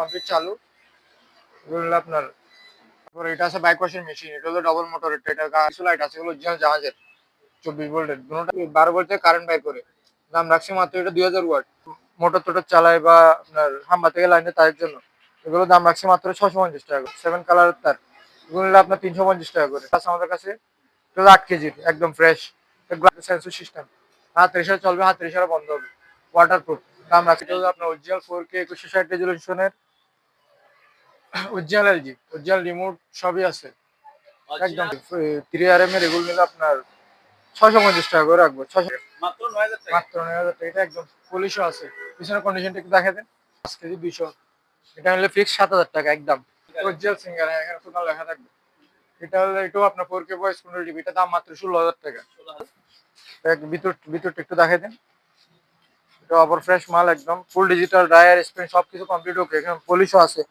Complete চালু। এগুলো আপনার, তারপর এটা আছে বাইক ওয়াশিং মেশিন এটা হলো ডবল মোটর এটা লাইট আছে, এগুলো জাহাজের, চব্বিশ ভোল্টের। দুটোটা বারো ভোল্ট কারেন্ট বাইর করে। দাম রাখছি মাত্র এটা দুই হাজার ওয়াট মোটর টোটর চালায় বা আপনার হাম্বা থেকে লাইনে তাদের জন্য। এগুলো দাম রাখছি মাত্র ছশো পঞ্চাশ টাকা করে। সেভেন কালার তার। এগুলো আপনার তিনশো পঞ্চাশ টাকা করে। প্লাস আমাদের কাছে আট কেজির একদম ফ্রেশ সেন্সর সিস্টেম হাত রেশার চলবে, হাত রেশারা বন্ধ হবে। ওয়াটার প্রুফ দাম রাখছি আপনার উজ্জ্বল ফোর কে একুশশো ষাট রেজুলেশনের উজ্জ্বল এলজি উজ্জ্বল রিমোট সবই আছে। একদম থ্রি আর এম এর এগুলো নিলে আপনার ছশো পঞ্চাশ টাকা করে রাখব ছশো মাত্র নয় হাজার মাত্র নয় হাজার টাকা এটা একদম পুলিশও আছে। পিছনের কন্ডিশনটা একটু দেখা দেন। পাঁচ কেজি দুইশো। এটা হলে ফিক্স সাত হাজার টাকা একদম। উজ্জ্বল সিঙ্গার হ্যাঁ এখানে কোথাও লেখা থাকবে। এটা হলে এটাও আপনার ফোর কে বয়স পনেরো জিবি এটা দাম মাত্র ষোলো হাজার টাকা। ভিতর ভিতরটা একটু দেখাই দেন। এটা অপর ফ্রেশ মাল একদম ফুল ডিজিটাল ডায়ার স্ক্রিন সব কিছু কমপ্লিট ওকে এখানে পলিশও আছে।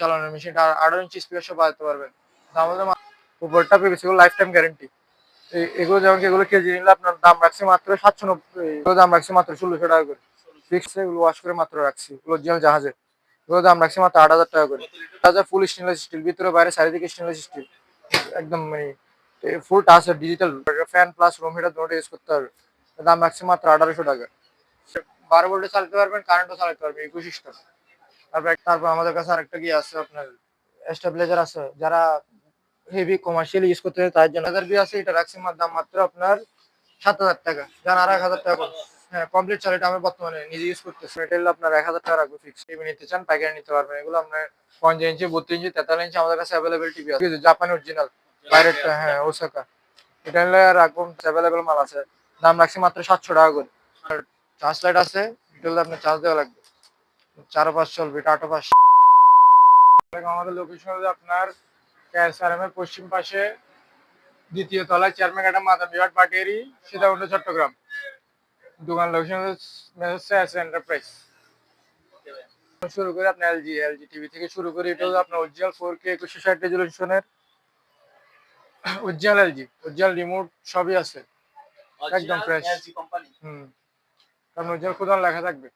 চালানোর মেশিনটা আঠারো ইঞ্চি স্পিকার সব বাজাতে পারবেন। হলো উপরটা গেছে লাইফ টাইম গ্যারেন্টি এগুলো যেমন এগুলো কেজি নিলে আপনার দাম রাখছে মাত্র সাতশো নব্বই দাম রাখছে মাত্র ষোলোশো টাকা করে। ফিক্সে এগুলো ওয়াশ করে মাত্র রাখছি, এগুলো জিয়াল জাহাজে। এগুলো দাম রাখছি মাত্র আট হাজার টাকা করে। হাজার ফুল স্টেনলেস স্টিল ভিতরে বাইরে চারিদিকে স্টেনলেস স্টিল একদম মানে full touch digital fan plus room heater দুটো ইউজ করতে হবে। দাম রাখছি মাত্র আঠারোশো টাকা। বারো ভোল্টে চালাতে পারবেন কারেন্টও চালাতে পারবেন ইকো সিস্টেম তারপর আমাদের কাছে আরেকটা কি আছে আপনার স্টেবিলাইজার আছে, যারা হেভি কমার্শিয়াল ইউজ করতে তার জন্য হাজার বি আছে, এটা রাখছি দাম মাত্র আপনার সাত হাজার টাকা। যান আর এক হাজার টাকা হ্যাঁ কমপ্লিট চালাটা আমি বর্তমানে নিজে ইউজ করতেছি। এটা আপনার এক হাজার টাকা রাখব ফিক্স টিভি নিতে চান, পাইকারি নিতে পারবেন। এগুলো আপনার পঞ্চাশ ইঞ্চি বত্রিশ ইঞ্চি তেতাল্লিশ ইঞ্চি আমাদের কাছে অ্যাভেলেবেল টিভি আছে। জাপানি অরিজিনাল বাইরেরটা হ্যাঁ ওসাকা এটা হলে রাখব অ্যাভেলেবেল মাল আছে। দাম রাখছি মাত্র সাতশো টাকা করে। আর চার্জ লাইট আছে এটা হলে আপনার চার্জ দেওয়া লাগবে। চারো পাঁচ চলবে এটা আটো পাঁচ আমাদের লোকেশন হলো আপনার ক্যাসারাম এর পশ্চিম পাশে দ্বিতীয় তলায় চেয়ারম্যান একটা মাদার বিহাট পাটিয়ারি সীতাকুণ্ড চট্টগ্রাম। দোকান লোকেশন হচ্ছে এন্টারপ্রাইজ শুরু করে আপনার এলজি এলজি টিভি থেকে শুরু করে এটা হলো আপনার উজ্জ্বল ফোর কে একুশশো ষাট রেজুলেশনের উজ্জ্বল এলজি উজ্জ্বল রিমোট সবই আছে। একদম fresh. হুম। কারণ উজ্জ্বল কোদান লেখা থাকবে।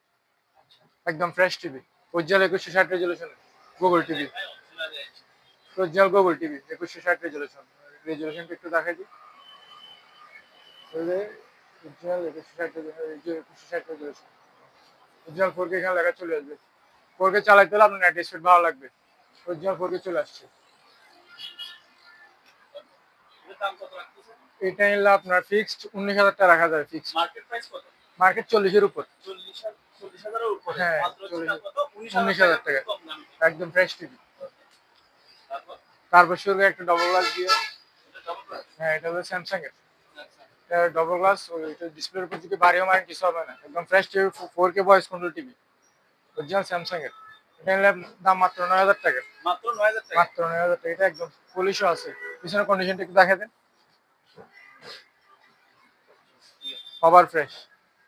একদম ফ্রেশ টিভি উজ্জ্বল একুশশো ষাট রেজুলেশনের গুগল টিভি উজ্জ্বল গুগল টিভি একুশশো ষাট রেজুলেশন রেজুলেশনটা একটু দেখাই দিই। উজ্জ্বল একুশশো ষাট একুশশো ষাট রেজুলেশন উজ্জ্বল ফোর কে এখানে লেখা চলে আসবে। ফোর কে চালাইতে হলে আপনার নেট স্পিড ভালো লাগবে। উজ্জ্বল ফোর কে চলে আসছে। এটা নিলে আপনার ফিক্সড উনিশ হাজার টাকা রাখা যাবে ফিক্সড মার্কেট প্রাইস কত? মার্কেট চল্লিশের উপর। চল্লিশ হ্যাঁ, উনিশ হাজার টাকা। একদম ফ্রেশ টিভি তারপর? শুরু একটা ডবল গ্লাস দিয়ে। হ্যাঁ এটা হলো স্যামসাং এর। ডবল গ্লাস ওইটা ডিসপ্লের উপর থেকে বাড়িও মারেন কিছু হবে না। একদম fresh TV four K voice control TV original Samsung এর। এটা দাম মাত্র নয় হাজার টাকা। মাত্র নয় হাজার টাকা। মাত্র নয় হাজার টাকা। এটা একদম পুলিশও আছে। পিছনের কন্ডিশনটা একটু দেখা দেন। ফ্রেশ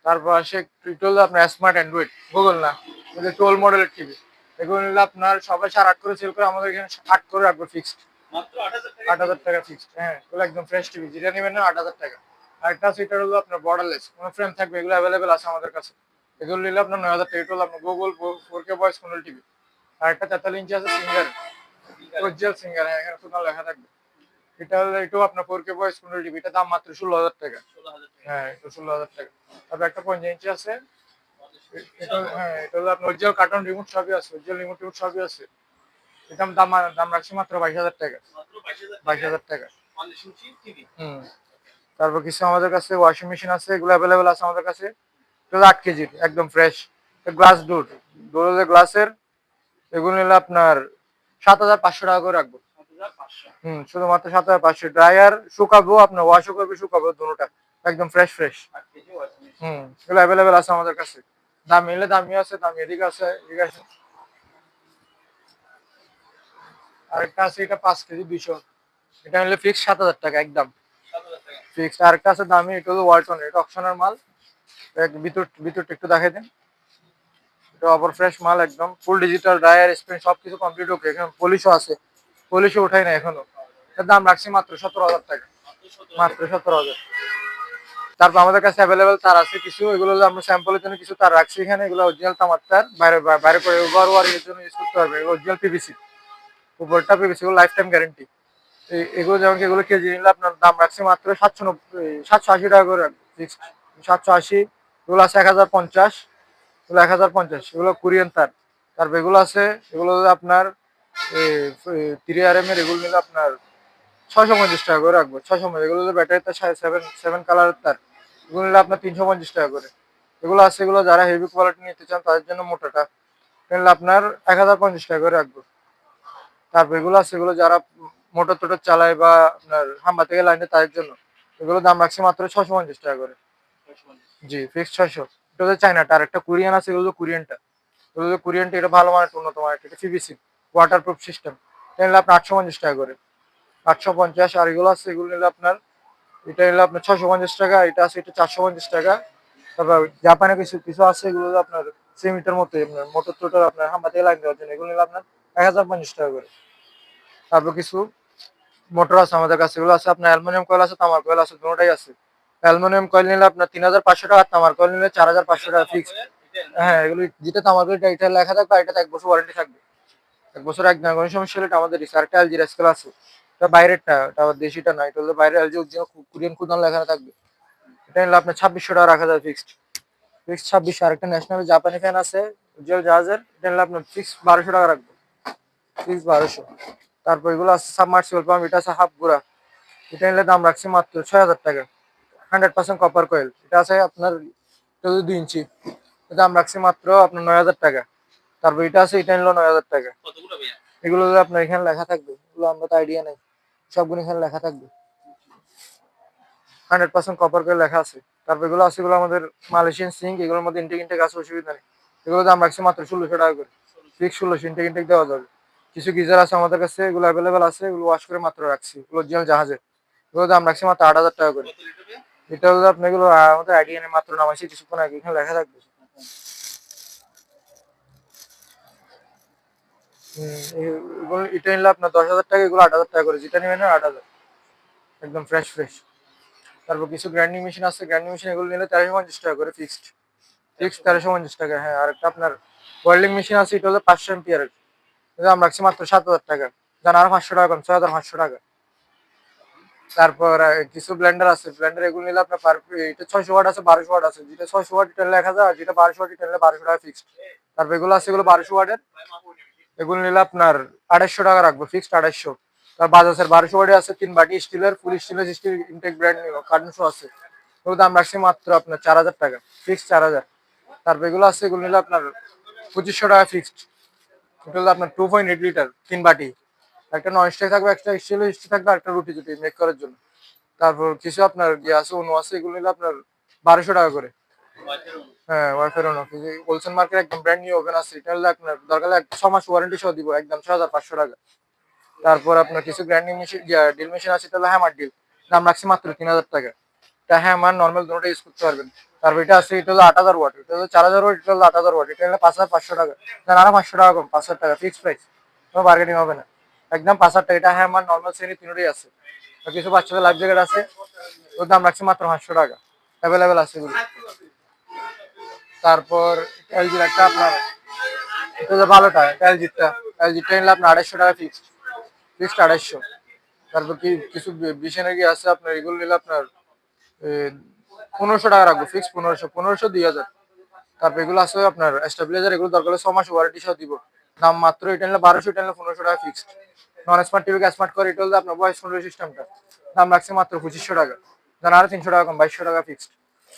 তারপর আসে এটা হলো আপনার স্মার্ট অ্যান্ড্রয়েড গুগল না এটা টোল মডেলের টিভি এগুলো নিলে আপনার সবাই সার আট করে সেল করে আমাদের এখানে আট করে রাখব ফিক্সড মাত্র আট হাজার টাকা। ফিক্সড হ্যাঁ এগুলো একদম ফ্রেশ টিভি যেটা নেবেন না আট হাজার টাকা। আর একটা আছে এটা হলো আপনার বর্ডারলেস কোনো ফ্রেম থাকবে এগুলো অ্যাভেলেবেল আছে আমাদের কাছে। এগুলো নিলে আপনার নয় হাজার টাকা এটা হলো আপনার Google four K voice control TV আর একটা তেতাল্লিশ ইঞ্চি আছে সিঙ্গার উজ্জ্বল সিঙ্গার হ্যাঁ এখানে কোথাও লেখা থাকবে। এটা হলো এটাও আপনার four K voice control TV এটা দাম মাত্র ষোলো হাজার টাকা। ষোলো হাজার টাকা হ্যাঁ এটা ষোলো হাজার টাকা। তারপর একটা পঞ্চাশ ইঞ্চি আছে? এটা হ্যাঁ এটা হলো আপনার কার্টুন রিমোট সবই আছে রিমোট সবই আছে। এটা দাম দাম রাখছি মাত্র বাইশ হাজার টাকা। বাইশ হাজার টাকা। হুম। তারপর কিছু আমাদের কাছে ওয়াশিং মেশিন আছে এগুলো অ্যাভেলেবেল আছে আমাদের কাছে। এগুলো আট কেজির একদম ফ্রেশ গ্লাস ডোর ডোর গ্লাসের এগুলো নিলে আপনার সাত হাজার পাঁচশো টাকা করে রাখব। হুম শুধুমাত্র সাত হাজার পাঁচশো। ড্রায়ার শুকাবো আপনার ওয়াশও করবে শুকাবো দুটোটা একদম ফ্রেশ ফ্রেশ হুম এগুলো অ্যাভেলেবেল আছে আমাদের কাছে। দাম নিলে দামি আছে দামি এদিকে আছে এদিকে আছে। আরেকটা আছে এটা পাঁচ কেজি দুইশো। এটা নিলে ফিক্স সাত হাজার টাকা একদম। টাকা। ফিক্সড আরেকটা আছে দামি এটা হলো ওয়ালটন এটা অপশনের মাল। ভিতর ভিতরটা একটু দেখাই দেন। এটা অপর ফ্রেশ মাল একদম ফুল ডিজিটাল ডায়ার স্ক্রিন সব কিছু কমপ্লিট ওকে এখানে পলিশও আছে। পলিশও উঠাই না এখনও। এর দাম রাখছি মাত্র সতেরো হাজার টাকা। মাত্র সতেরো হাজার। তারপর আমাদের কাছে অ্যাভেলেবেল তার আছে কিছু, এগুলো হলো আমরা স্যাম্পলের জন্য কিছু তার রাখছি এখানে, এগুলো অরিজিনাল তামার তার, বাইরে বাইরে করে ওভার ওয়ারিং জন্য ইউজ করতে পারবে। অরিজিনাল পিভিসি উপরটা পিভিসি এগুলো লাইফ টাইম গ্যারেন্টি এগুলো যেমন কি এগুলো কেজি নিলে আপনার দাম রাখছে মাত্র সাতশো নব্বই সাতশো আশি টাকা করে সাতশো আশি, এগুলো আছে এক হাজার পঞ্চাশ, এগুলো এক হাজার পঞ্চাশ, এগুলো কোরিয়ান তার। তারপর এগুলো আছে, এগুলো আপনার থ্রি আর এম এর এগুলো নিলে আপনার ছয়শো পঞ্চাশ টাকা করে রাখব, ছয়শো পঞ্চাশ। এগুলো ব্যাটারি তার সেভেন সেভেন কালারের তার। এগুলো নিলে আপনার তিনশো পঞ্চাশ টাকা করে। এগুলো আছে এগুলো যারা হেভি কোয়ালিটি নিতে চান তাদের জন্য মোটাটা নিলে আপনার এক হাজার পঞ্চাশ টাকা করে রাখব। তারপর এগুলো আছে এগুলো যারা মোটর টোটর চালায় বা আপনার হাম্বা থেকে লাইনে তাদের জন্য এগুলো দাম রাখছি মাত্র ছশো পঞ্চাশ টাকা করে। জি ফিক্স ছয়শো। এটা হচ্ছে চাইনাটা আর একটা কোরিয়ান আছে এগুলো কোরিয়ানটা। এগুলো কোরিয়ানটা এটা ভালো মানের উন্নত মানের এটা সিবিসি ওয়াটার প্রুফ সিস্টেম এটা নিলে আপনার আটশো পঞ্চাশ টাকা করে। আটশো পঞ্চাশ আর এগুলো আছে এগুলো নিলে আপনার এটা নিলে আপনার ছশো পঞ্চাশ টাকা, এটা আছে এটা চারশো পঞ্চাশ টাকা। তারপর জাপানে কিছু কিছু আছে এগুলো আপনার সেমিটার মতো মোটর টোটর আপনার হাম্বা থেকে লাইন দেওয়ার জন্য, এগুলো নিলে আপনার এক হাজার পঞ্চাশ টাকা করে। তারপর কিছু মোটর আছে আমাদের কাছে, এগুলো আছে আপনার অ্যালুমিনিয়াম কয়েল আছে, তামার কয়েল আছে দুটোটাই আছে। অ্যালুমিনিয়াম কয়েল নিলে আপনার তিন হাজার পাঁচশো টাকা তামার কয়েল নিলে চার হাজার পাঁচশো টাকা ফিক্স হ্যাঁ এগুলো যেটা তামার কয়েলটা, এটা লেখা থাকবে, আর এটাতে এক বছর ওয়ারেন্টি থাকবে। এক বছর এক না কোনো সমস্যা হলে এটা আমাদের রিস আরেকটা এলজি স্কেল আছে। এটা বাইরেরটা এটা দেশিটা না এটা হলো বাইরে অরিজিনাল কোরিয়ান কুদান লেখা থাকবে। এটা নিলে আপনার ছাব্বিশশো টাকা রাখা যায় ফিক্সড ফিক্স ছাব্বিশশো আরেকটা ন্যাশনাল জাপানি ফ্যান আছে উজ্জ্বল জাহাজের এটা নিলে আপনার ফিক্স বারোশো টাকা রাখব। ফিক্স বারোশো। তারপর এগুলো আছে সাবমার্সিবল পাম্প এটা আছে হাফ গুড়া। এটা নিলে দাম রাখছি মাত্র ছয় হাজার টাকা। হান্ড্রেড পার্সেন্ট কপার কয়েল এটা আছে আপনার হচ্ছে দুই ইঞ্চি। দাম রাখছি মাত্র আপনার নয় হাজার টাকা। তারপর এটা আছে এটা নিলো নয় হাজার টাকা। এগুলো আপনার এখানে লেখা থাকবে। এগুলো আমরা তো আইডিয়া নেই। সবগুলো এখানে লেখা থাকবে। হান্ড্রেড পার্সেন্ট কপার করে লেখা আছে। তারপর এগুলো আছে এগুলো আমাদের মালয়েশিয়ান সিঙ্ক এগুলোর মধ্যে ইনটেক ইনটেক আছে অসুবিধা নেই। এগুলো দাম রাখছি মাত্র ষোলোশো টাকা করে। ফিক্স ষোলোশো ইনটেক ইনটেক দেওয়া যাবে। কিছু গিজার আছে আমাদের কাছে এগুলো অ্যাভেলেবেল আছে এগুলো ওয়াশ করে মাত্র রাখছি। এগুলো অরিজিনাল জাহাজে। এগুলো দাম রাখছি মাত্র আট হাজার টাকা করে। এটা হলো আপনি এগুলো আমাদের আইডিয়া নেই মাত্র নামাইছি কিছুক্ষণ আগে এখানে লেখা থাকবে হুম, এ- এগুলো এটা নিলে আপনার দশ হাজার টাকা, এগুলো আট হাজার টাকা করে, যেটা নেবেন আট হাজার। একদম ফ্রেশ ফ্রেশ তারপর কিছু গ্রাইন্ডিং মেশিন আছে গ্রাইন্ডিং মেশিন এগুলো নিলে তেরোশো পঞ্চাশ টাকা করে ফিক্সড ফিক্সড তেরোশো পঞ্চাশ টাকা হ্যাঁ আর একটা আপনার ওয়েল্ডিং মেশিন আছে, এটা হলো পাঁচশো এমপিয়ার এটা আমরা রাখছি মাত্র সাত হাজার টাকা। জান আরও পাঁচশো টাকা কম, ছয় হাজার পাঁচশো টাকা। তারপর কিছু ব্লেন্ডার আছে ব্লেন্ডার এগুলো নিলে আপনার পার এটা ছয়শো ওয়াট আছে, বারোশো ওয়াট আছে। যেটা ছয়শো ওয়াট, এটা এক হাজার যেটা বারোশো ওয়াট, এটা বারোশো টাকা ফিক্সড তারপর এগুলো আছে, এগুলো বারোশো ওয়াটের। এগুলো নিলে আপনার আড়াইশো টাকা রাখব ফিক্সড আড়াইশো। তার বাজাজের বারোশো ওয়াটে আছে, তিন বাটি স্টিলের, ফুল স্টিলের, স্টিল ইনটেক ব্র্যান্ড নিল কার্টুন শো আছে। এগুলো দাম রাখছি মাত্র আপনার চার হাজার টাকা ফিক্সড চার হাজার। তারপর এগুলো আছে, এগুলো নিলে আপনার পঁচিশশো টাকা ফিক্সড এটা হলো আপনার টু পয়েন্ট এইট লিটার তিন বাটি। একটা নন স্টিক থাকবে, একটা স্টিল স্টিল থাকবে একটা রুটি জুটি মেক করার জন্য। তারপর কিছু আপনার ইয়ে আছে অনু আছে, এগুলো নিলে আপনার বারোশো টাকা করে। হ্যাঁ ওয়াইফাই হোলসেল মার্কেট একদম ওভেন আছে এটা আপনার দরকার এক ছ মাস ওয়ারেন্টি সহ দিব, একদম ছ হাজার পাঁচশো টাকা। তারপর আপনার কিছু গ্রাইন্ডিং মেশিন ডিল মেশিন আছে, এটা হলো হ্যামার ডিল দাম রাখছি মাত্র তিন হাজার টাকা। এটা হ্যামার নর্মাল দুটোটা ইউজ করতে পারবেন। তারপর এটা আছে, এটা হলো আট হাজার ওয়াট এটা হলো চার হাজার ওয়াট এটা হলো আট হাজার ওয়াট এটা হলো পাঁচ হাজার পাঁচশো টাকা। না আরও পাঁচশো টাকা কম, পাঁচ হাজার টাকা ফিক্সড প্রাইস কোনো বার্গেনিং হবে না। একদম পাঁচ হাজার টাকা, এটা হ্যামার নর্মাল শ্রেণি তিনটাই আছে। কিছু বাচ্চাদের লাইফ জ্যাকেট আছে, ওর দাম রাখছি মাত্র পাঁচশো টাকা। অ্যাভেলেবেল আছে এগুলো। তারপর এলজির একটা আপনার, এটা ভালোটা এলজিটা এলজিটা নিলে আপনার আড়াইশো টাকা ফিক্সড ফিক্সড আড়াইশো। তারপর কি, কিছু বিশেনের কি আছে আপনার, এগুলো নিলে আপনার পনেরোশো টাকা রাখব ফিক্সড পনেরোশো পনেরোশো দুই হাজার। তারপর এগুলো আছে আপনার স্টেবিলাইজার এগুলো দরকার হলে ছ মাস ওয়ারেন্টি সহ দিব। দাম মাত্র এটা নিলে বারোশো, এটা নিলে পনেরোশো টাকা fixed non smart TV smart করে, এটা হলে আপনার ভয়েস কন্ট্রোল সিস্টেমটা। দাম রাখছে মাত্র পঁচিশশো টাকা। দেন আরও তিনশো টাকা কম, বাইশশো টাকা ফিক্সড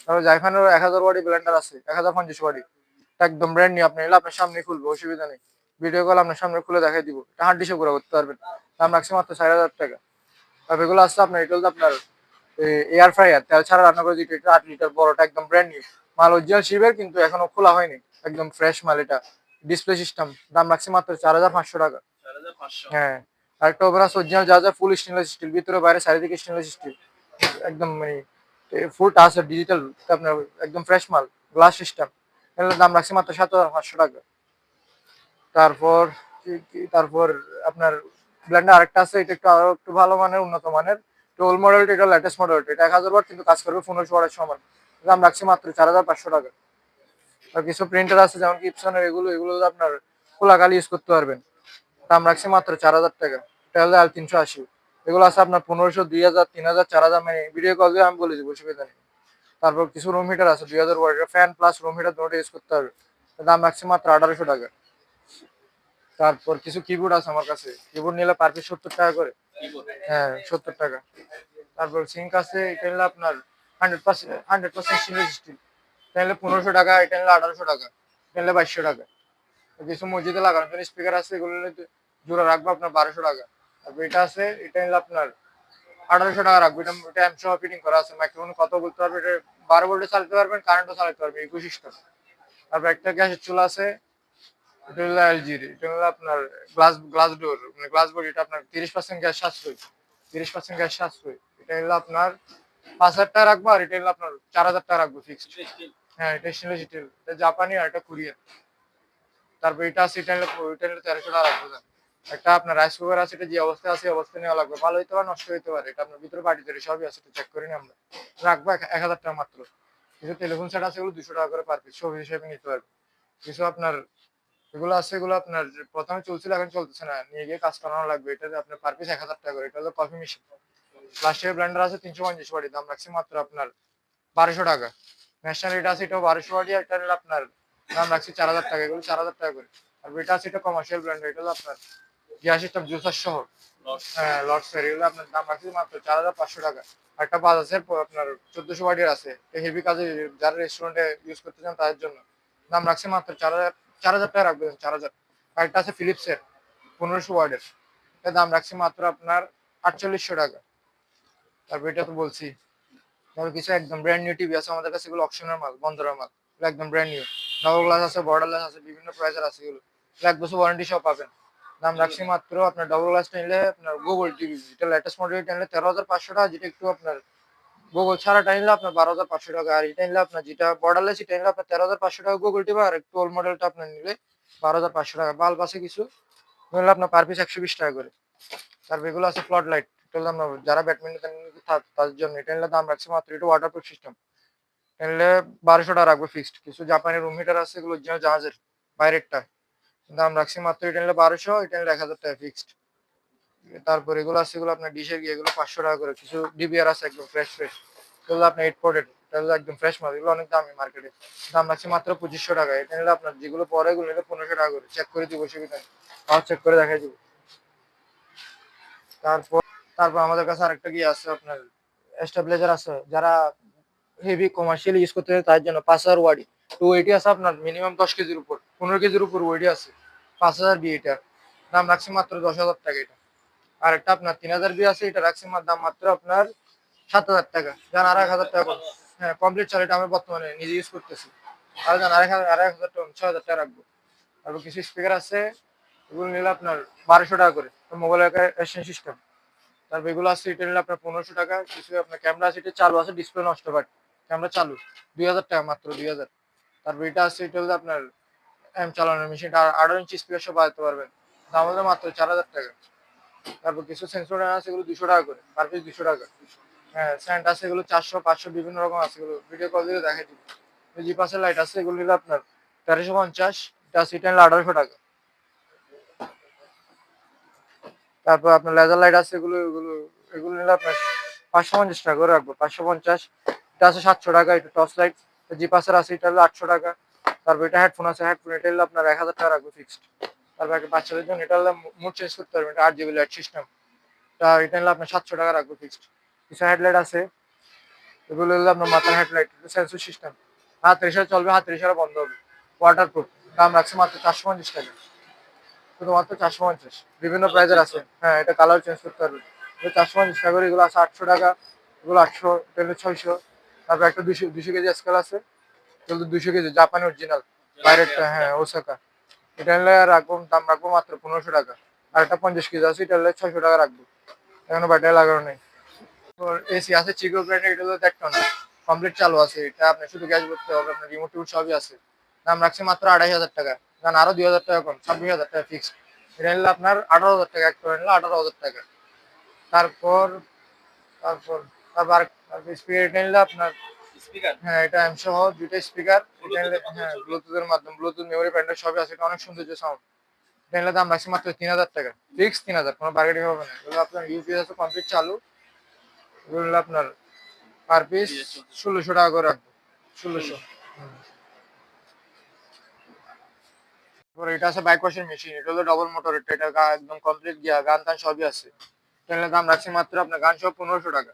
তারপর জাইফানের এক হাজার ওয়াটি ব্লেন্ডার আছে এক হাজার পঞ্চাশ ওয়াটি একদম ব্র্যান্ড নিউ আপনি নিলে আপনার সামনে খুলবে অসুবিধা নেই। ভিডিও কল আপনার সামনে খুলে দেখাই দিব এটা হান্ড ডিসে করে করতে পারবেন। দাম রাখছে মাত্র চার হাজার টাকা। তারপর এগুলো আছে আপনার এটা আপনার এয়ার ফ্রায়ার তেল ছাড়া রান্না করে দিতে এটা আট লিটার বড়টা একদম ব্র্যান্ড নিউ মাল অরিজিনাল শিবের কিন্তু এখনও খোলা হয়নি একদম ফ্রেশ মাল এটা। ডিসপ্লে সিস্টেম দাম রাখছে মাত্র চার হাজার পাঁচশো টাকা। হ্যাঁ আরেকটা ওভেন আছে অরিজিনাল যা যা ফুল স্টেনলেস স্টিল ভিতরে বাইরে চারিদিকে স্টেনলেস স্টিল একদম মানে ফুল টাচ ডিজিটাল আপনার একদম ফ্রেশ মাল গ্লাস সিস্টেম এগুলোর দাম রাখছি মাত্র সাত হাজার পাঁচশো টাকা। তারপর তারপর আপনার ব্ল্যান্ডার আরেকটা আছে, এটা একটু আরও একটু ভালো মানের, উন্নত মানের। টোল মডেল এটা লেটেস্ট মডেল এটা এক হাজার ওয়াট, কিন্তু কাজ করবে পনেরোশো ওয়াটের সমান। দাম রাখছি মাত্র চার হাজার পাঁচশো টাকা। আর কিছু প্রিন্টার আছে, যেমন কিপসনের এগুলো এগুলো আপনার খোলাকালি ইউজ করতে পারবেন। দাম রাখছি মাত্র চার হাজার টাকা। এটা হলো আল তিনশো আশি। এগুলো আছে আপনার পনেরোশো, দুই হাজার, তিন হাজার, চার হাজার মানে ভিডিও কল দিয়ে আমি বলে দেবো অসুবিধা নেই। তারপর কিছু রুম হিটার আছে, দুই হাজার ওয়াটের ফ্যান প্লাস রুম হিটার দুটো ইউজ করতে হবে। দাম রাখছি মাত্র আঠারোশো টাকা। তারপর কিছু কিবোর্ড আছে আমার কাছে। কিবোর্ড নিলে পার পিস সত্তর টাকা করে। হ্যাঁ সত্তর টাকা। তারপর সিঙ্ক আছে, এটা নিলে আপনার hundred percent hundred percent stainless steel এটা নিলে পনেরোশো টাকা, এটা নিলে আঠারোশো টাকা। এটা নিলে বাইশশো টাকা। কিছু মসজিদে লাগানোর জন্য স্পিকার আছে, এগুলো জোড়া রাখব আপনার বারোশো টাকা। তারপর এটা আছে এটা নিলে আপনার আঠারোশো টাকা রাখব। এটা এটা এম সহ ফিটিং করা আছে। মাইক্রোফোন কত বলতে পারবে? এটা বারো ভোল্টে চালাতে পারবেন কারেন্টও চালাতে পারবেন একুশ সিস্টেম তারপর একটা গ্যাসের চুলা আছে এটা হলো এলজির এটা হলো আপনার গ্লাস গ্লাস ডোর মানে গ্লাস বোর্ড এটা আপনার তিরিশ পার্সেন্ট গ্যাস সাশ্রয়। তিরিশ পার্সেন্ট গ্যাস সাশ্রয়। এটা হলো আপনার পাঁচ হাজার টাকা রাখব আর এটা হলো আপনার চার হাজার টাকা রাখব ফিক্সড হ্যাঁ এটা স্টেনলেস স্টিল এটা জাপানি আর এটা কোরিয়ান। তারপর এটা আছে এটা হলো এটা হলো তেরোশো টাকা রাখব। একটা আপনার রাইস কুকার আছে, এটা যে অবস্থায় আছে অবস্থা নেওয়া লাগবে। ভালো হইতে পারে, নষ্ট হইতে পারে। এটা আপনার ভিতরে বাড়ি তৈরি সবই আছে চেক করে নিই আমরা রাখব এক হাজার টাকা মাত্র। কিছু টেলিফোন সেট আছে, এগুলো দুশো টাকা করে পার পিস ছবি হিসেবে নিতে পারবে। কিছু আপনার এগুলো আছে, এগুলো আপনার প্রথমে চলছিল, এখন চলতেছে না। নিয়ে গিয়ে কাজ করানো লাগবে। এটাতে আপনার পার পিস এক হাজার টাকা করে, এটা হলো কফি মেশিন প্লাস্টিকের ব্লেন্ডার আছে, তিনশো পঞ্চাশ বাড়ি দাম রাখছি মাত্র আপনার বারোশো টাকা। ন্যাশনাল রেট আছে, এটাও বারোশো বাড়ি এটা আপনার দাম রাখছি চার হাজার টাকা। এগুলো চার হাজার টাকা করে। আর এটা আছে, এটা কমার্শিয়াল ব্র্যান্ড এটা হলো আপনার গ্যাস সিস্টেম জুসার সহ। হ্যাঁ লর্ডসের এগুলো আপনার দাম রাখছি মাত্র চার হাজার পাঁচশো টাকা। একটা বাজ আছে আপনার চোদ্দশো বাড়ির আছে। হেভি কাজে যারা রেস্টুরেন্টে ইউজ করতে চান তাদের জন্য। দাম রাখছি মাত্র চার হাজার চার হাজার টাকা রাখবেন চার হাজার। আর একটা আছে ফিলিপসের পনেরোশো ওয়ার্ডের। এর দাম রাখছি মাত্র আপনার আটচল্লিশশো টাকা। তারপর এটা তো বলছি। তারপর কিছু একদম ব্র্যান্ড নিউ টিভি আছে আমাদের কাছে এগুলো অপশনের মাল বন্ধের মাল। একদম ব্র্যান্ড নিউ ডবল গ্লাস আছে বর্ডার গ্লাস আছে বিভিন্ন প্রাইসের আছে এগুলো। এক বছর ওয়ারেন্টি সব পাবেন। দাম রাখছি মাত্র আপনার ডবল গ্লাসটা নিলে আপনার গুগল টিভি যেটা লেটেস্ট মডেল নিলে তেরো হাজার পাঁচশো টাকা, যেটা একটু আপনার গুগল ছাড়াটা নিলে আপনার বারো হাজার পাঁচশো টাকা, আর এটা নিলে আপনার যেটা বর্ডারলেস এটা নিলে আপনার তেরো হাজার পাঁচশো টাকা গুগল টিভি আর একটু ওল্ড মডেলটা আপনার নিলে বারো হাজার পাঁচশো টাকা। বাল্ব আছে কিছু? নিলে আপনার পার পিস একশো বিশ টাকা করে। তারপর এগুলো আছে ফ্লড লাইট এটা আপনার যারা ব্যাডমিন্টন তাদের জন্য। এটা নিলে দাম রাখছে মাত্র, এটা ওয়াটার প্রুফ সিস্টেম নিলে বারোশো টাকা রাখবে ফিক্সড কিছু জাপানি রুম হিটার আছে, এগুলো জাহাজের বাইরেরটা দাম রাখছি মাত্র, এটা নিলে বারোশো, এটা নিলে এক হাজার টাকা ফিক্সড তারপর এগুলো আছে, এগুলো আপনার ডিশের গিয়ে এগুলো পাঁচশো টাকা করে, কিছু ডিবিআর আছে একদম ফ্রেশ ফ্রেশ এগুলো আপনার এইট পোর্টেড এটা একদম ফ্রেশ মাল, এগুলো অনেক দামি মার্কেটে দাম রাখছি মাত্র পঁচিশশো টাকা, এটা নিলে আপনার যেগুলো পরে এগুলো নিলে পনেরোশো টাকা করে চেক করে দিব অসুবিধা নেই আবার চেক করে দেখাই দিব। তারপর তারপর আমাদের কাছে আরেকটা কি আছে আপনার স্টেবিলাইজার আছে, যারা হেভি কমার্শিয়াল ইউজ করতে তার জন্য পাঁচ হাজার ওয়াডি তো ওইটি আছে আপনার মিনিমাম দশ কেজির উপর, পনেরো কেজির উপর ওইটি আছে। পাঁচ হাজার বি এটার। দাম রাখছি মাত্র দশ হাজার টাকা এটা। আর একটা আপনার তিন হাজার বি আছে, এটা রাখছি দাম মাত্র আপনার সাত হাজার টাকা। যান এক হাজার টাকা। হ্যাঁ কমপ্লিট চাল এটা আমি বর্তমানে নিজে ইউজ করতেছি। আর যান আরেক হাজার আড়াই হাজার টাকা, ছয় হাজার টাকা রাখব। তারপর কিছু স্পিকার আছে, এগুলো নিলে আপনার বারোশো টাকা করে। মোবাইল সিস্টেম তারপর এগুলো আছে, এটা নিলে আপনার পনেরোশো টাকা। কিছু আপনার ক্যামেরা আছে, এটা চালু আছে ডিসপ্লে নষ্ট বাট ক্যামেরা চালু। দুই হাজার টাকা মাত্র, দুই হাজার। তারপর এটা আছে, এটা হলো আপনার চালানোর মেশিনটা আঠারো ইঞ্চি স্পিকার সব বাজাতে পারবেন। দাম হলো মাত্র চার হাজার টাকা। তারপর কিছু সেন্সর আছে, এগুলো দুশো টাকা করে। পার পিস দুশো টাকা। হ্যাঁ স্যান্ড আছে এগুলো চারশো, পাঁচশো, বিভিন্ন রকম আছে এগুলো। ভিডিও কল দিয়ে দেখাই দিব। জি পাশের লাইট আছে, এগুলো নিলে আপনার তেরোশো পঞ্চাশ আছে এটা আঠারোশো টাকা। তারপর আপনার লেজার লাইট আছে, এগুলো এগুলো এগুলো নিলে আপনার পাঁচশো পঞ্চাশ টাকা করে রাখব। পাঁচশো পঞ্চাশ, এটা আছে সাতশো টাকা, এটা টর্চ লাইট জি পাশের আছে, এটা হলো আটশো টাকা। তারপর এটা হেডফোন আছে হেডফোন এটা হলো আপনার এক হাজার টাকা রাখব ফিক্সড তারপর বাচ্চাদের জন্য এটা হলো মুড চেঞ্জ করতে পারবেন, এটা আট জিবি লাইট সিস্টেম এটা নিলে আপনার সাতশো টাকা রাখব ফিক্সড কিছু হেডলাইট আছে, এগুলো হলো আপনার মাথার হেডলাইট সেন্সর সিস্টেম হাত রেশার চলবে হাত রেশার বন্ধ হবে। ওয়াটার প্রুফ দাম রাখছে মাত্র চারশো পঞ্চাশ টাকা। শুধুমাত্র চারশো পঞ্চাশ। বিভিন্ন প্রাইজের আছে। হ্যাঁ এটা কালার চেঞ্জ করতে পারবে এটা চারশো পঞ্চাশ টাকা এগুলো আছে আটশো টাকা, এগুলো আটশো, এটা হলো ছয়শো। তারপর একটা দুশো দুশো কেজি স্কেল আছে। এগুলো দুশো কেজি জাপানি অরিজিনাল বাইরেরটা হ্যাঁ ওসাকা এটা নিলে রাখব দাম রাখব মাত্র পনেরোশো টাকা। আর একটা পঞ্চাশ কেজি আছে এটা নিলে ছয়শো টাকা রাখব। এখনও ব্যাটারি লাগানো নেই। এসি আছে চিকো ব্র্যান্ডের এটা হলো দেখতো না কমপ্লিট চালু আছে এটা আপনি শুধু গ্যাস করতে হবে আপনার রিমোট টিমোট সবই আছে। দাম রাখছি মাত্র আড়াই হাজার টাকা। কারণ আরও দুই হাজার টাকা কম ছাব্বিশ হাজার টাকা ফিক্সড এটা নিলে আপনার আঠারো হাজার টাকা একটা নিলে আঠারো হাজার টাকা। তারপর তারপর তারপর এটা নিলে আপনার স্পিকার হ্যাঁ এটা এম সহ দুইটা স্পিকার হ্যাঁ ব্লুটুথের মাধ্যমে ব্লুটুথ মেমোরি প্যান্ডেল সবই আছে এটা অনেক সৌন্দর্য সাউন্ড এটা দাম রাখছি মাত্র তিন হাজার টাকা ফিক্স তিন হাজার কোনো বার্গেটিং হবে না। এগুলো আপনার ইউপিএস আছে কমপ্লিট চালু। এগুলো আপনার পার পিস ষোলোশো টাকা করে রাখব ষোলোশো। এটা আছে বাইক ওয়াশিং মেশিন এটা হলো ডবল মোটর এটা এটা একদম কমপ্লিট গিয়া গান টান সবই আছে। এটা দাম রাখছি মাত্র আপনার গান সব পনেরোশো টাকা।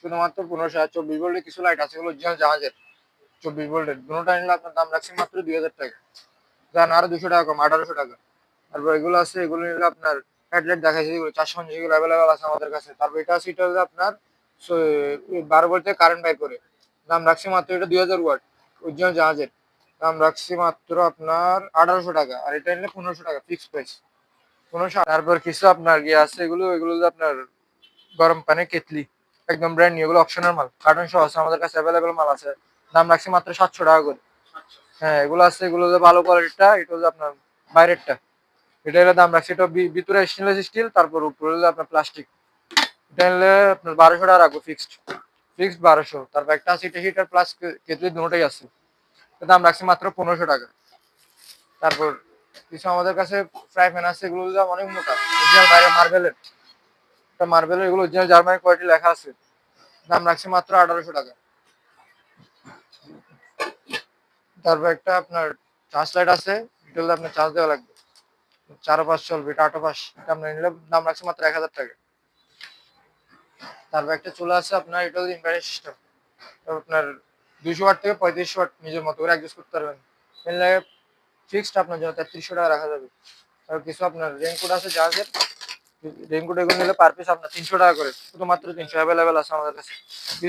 শুধুমাত্র পনেরোশো আর চব্বিশ ভোল্টের কিছু লাইট আছে, এগুলো অরিজিনাল জাহাজের। চব্বিশ ভোল্টের। দুটোটা নিলে আপনার দাম রাখছি মাত্র দুই হাজার টাকা। যান আরও দুশো টাকা কম, আঠারোশো টাকা। তারপর এগুলো আছে, এগুলো নিলে আপনার হেডলাইট দেখাইছে, এগুলো চারশো পঞ্চাশ, এগুলো অ্যাভেলেবেল আছে আমাদের কাছে। তারপর এটা আছে, এটা হলো আপনার বারো ভোল্ট কারেন্ট বাই করে। দাম রাখছি মাত্র এটা দুই হাজার ওয়াট অরিজিনাল জাহাজের। দাম রাখছি মাত্র আপনার আঠারোশো টাকা, আর এটা নিলে পনেরোশো টাকা ফিক্স প্রাইস পনেরোশো তারপর কিছু আপনার ইয়ে আছে, এগুলো এগুলো আপনার গরম পানি কেতলি একদম ব্র্যান্ড নিউ এগুলো অপশনের মাল। কার্টন সহ আছে, আমাদের কাছে অ্যাভেলেবেল মাল আছে। দাম রাখছি মাত্র সাতশো টাকা করে। হ্যাঁ এগুলো আছে, এগুলো ভালো কোয়ালিটিটা এটা হলো আপনার বাইরেরটা। এটা হলো দাম রাখছি, এটা ভিতরে স্টেনলেস স্টিল তারপর উপরে হলো আপনার প্লাস্টিক এটা হলে আপনার বারোশো টাকা রাখব ফিক্সড ফিক্সড বারোশো। তারপর একটা আছে, এটা হিটার প্লাস কেতলি দুটোটাই আছে। দাম রাখছি মাত্র পনেরোশো টাকা। তারপর কিছু আমাদের কাছে ফ্রাই প্যান আছে, এগুলো অনেক মোটা। বাইরে মার্বেলের মার্বেলের এগুলো অরিজিনাল জার্মানি কোয়ালিটি লেখা আছে, দাম রাখছি মাত্র আঠারোশো টাকা। তারপর একটা আপনার চার্জ লাইট আছে এটা আপনার চার্জ দেওয়া লাগবে। চারো পাঁচ চলবে, এটা আটো পাঁচ, এটা আপনার নিলে দাম রাখছি মাত্র এক হাজার টাকা। তারপর একটা চুলা আছে আপনার, এটা হলো ইনভার্টার সিস্টেম আপনার দুইশো ওয়াট থেকে পঁয়ত্রিশশো ওয়াট নিজের মতো করে অ্যাডজাস্ট করতে পারবেন। ফিক্সড আপনার জন্য তেত্রিশশো টাকা রাখা যাবে। আর কিছু আপনার রেনকোট আছে জাহাজের রেনকোট এগুলো নিলে পার পিস আপনার তিনশো টাকা করে। শুধুমাত্র তিনশো অ্যাভেলেবেল আছে আমাদের কাছে।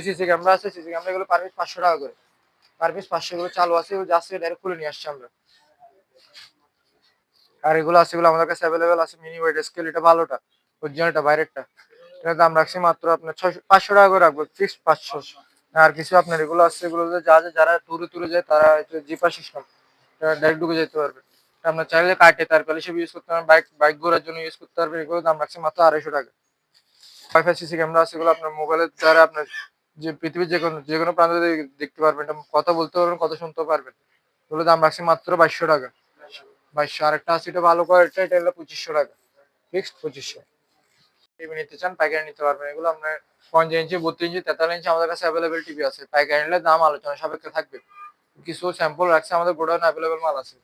সিসি ক্যামেরা আছে সিসি ক্যামেরা এগুলো পার পিস পাঁচশো টাকা করে। পার পিস পাঁচশো এগুলো চালু আছে এগুলো যাচ্ছে ডাইরেক্ট খুলে নিয়ে আসছি আমরা। আর এগুলো আছে, এগুলো আমাদের কাছে অ্যাভেলেবেল আছে মিনি ওয়েট স্কেল এটা ভালোটা অরিজিনালটা বাইরেরটা। এটার দাম রাখছি মাত্র আপনার ছয়শো, পাঁচশো টাকা করে রাখব ফিক্সড পাঁচশো। আর কিছু আপনার এগুলো আছে এগুলো যা যারা ট্যুরে টুরে যায়, তারা জিপার সিস্টেম ডাইরেক্ট ঢুকে যেতে পারবে। এটা আপনার চাইলে কাটে তার পেলে সব ইউজ করতে পারবেন বাইক বাইক ঘোরার জন্য ইউজ করতে পারবেন এগুলো দাম রাখছে মাত্র আড়াইশো টাকা। ওয়াইফাই সিসি ক্যামেরা আছে, এগুলো আপনার মোবাইলের দ্বারা আপনার যে পৃথিবীর যে কোনো যে কোনো প্রান্ত দেখতে পারবেন কথা বলতে পারবেন, কথা শুনতে পারবেন। এগুলো দাম রাখছে মাত্র বাইশশো টাকা। বাইশশো, আরেকটা আছে, এটা ভালো কোয়ালিটি এটা হলো পঁচিশশো টাকা। ফিক্সড পঁচিশশো। টিভি নিতে চান, পাইকারি নিতে পারবেন। এগুলো আপনার পঞ্চাশ ইঞ্চি, বত্রিশ ইঞ্চি, তেতাল্লিশ ইঞ্চি আমাদের কাছে অ্যাভেলেবেল টিভি আছে। পাইকারি নিলে দাম, আলোচনা সাপেক্ষে থাকবে। কিছু স্যাম্পল রাখছে, আমাদের গোডাউন অ্যাভেলেবেল মাল আছে।